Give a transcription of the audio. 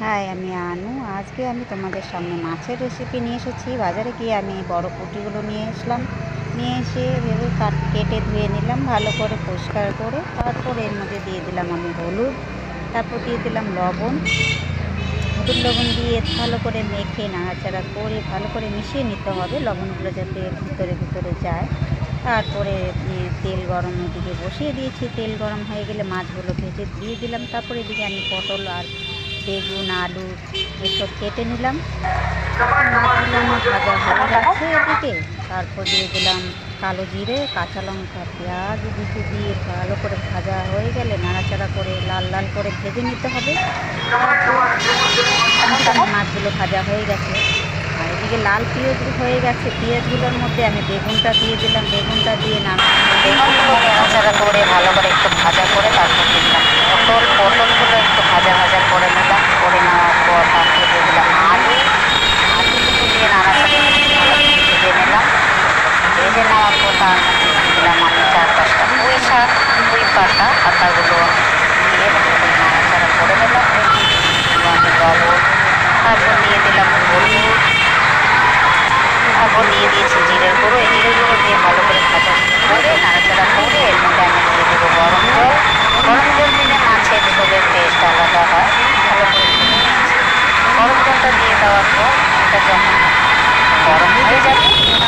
High আমি আনু। আজকে আমি তোমাদের সামনে মাছের রেসিপি নিয়ে এসেছি। বাজারে গিয়ে আমি বড় পুঁটিগুলো নিয়ে আসলাম নিয়ে এসে ভেবে কাট, কেটে ধুয়ে নিলাম, ভালো করে পরিষ্কার করে তারপর এর মধ্যে দিয়ে দিলাম আমি হলুদ, তারপর দিয়ে দিলাম লবণ। হলুদ, লবণ দিয়ে ভালো করে মেখে নাড়াচাড়া করে ভালো করে মিশিয়ে নিতে হবে। লবণগুলো যাতে ভিতরে ভিতরে যায়। তারপরে তেল গরম এদিকে বসিয়ে দিয়েছি। তেল গরম হয়ে গেলে মাছগুলো ভেজে দিয়ে দিলাম। তারপরে এদিকে আমি পটল আর বেগুন, আলু এসব কেটে নিলাম। মাছগুলো ভাজা হয়ে গেছে এদিকে। তারপর দিয়ে দিলাম কালো জিরে, কাঁচা লঙ্কা, পেঁয়াজ দিকে দিয়ে ভালো করে ভাজা হয়ে গেলে নাড়াচাড়া করে লাল লাল করে ভেজে নিতে হবে। মাছগুলো ভাজা হয়ে গেছে। আর এদিকে লাল পেঁয়াজ হয়ে গেছে। পেঁয়াজগুলোর মধ্যে আমি বেগুনটা দিয়ে দিলাম। বেগুনটা দিয়ে নাড়াচাড়া করে ভালো করে একটু ভাজা করে তারপর তারপর দিয়ে দিলাম হলুদ তারপর দিয়ে দিয়েছি জিরের গুঁড়ো এই গুঁড়ো দিয়ে ভালো করে ভাজা করে নাড়াচাড়া করে এর মধ্যে দিয়ে দেবো গরম জল গরম মাছের ঝোলের টেস্ট আলাদা হয় ভালো করে গরম দিয়ে দেওয়ার পর এটা যখন গরম হয়ে যাবে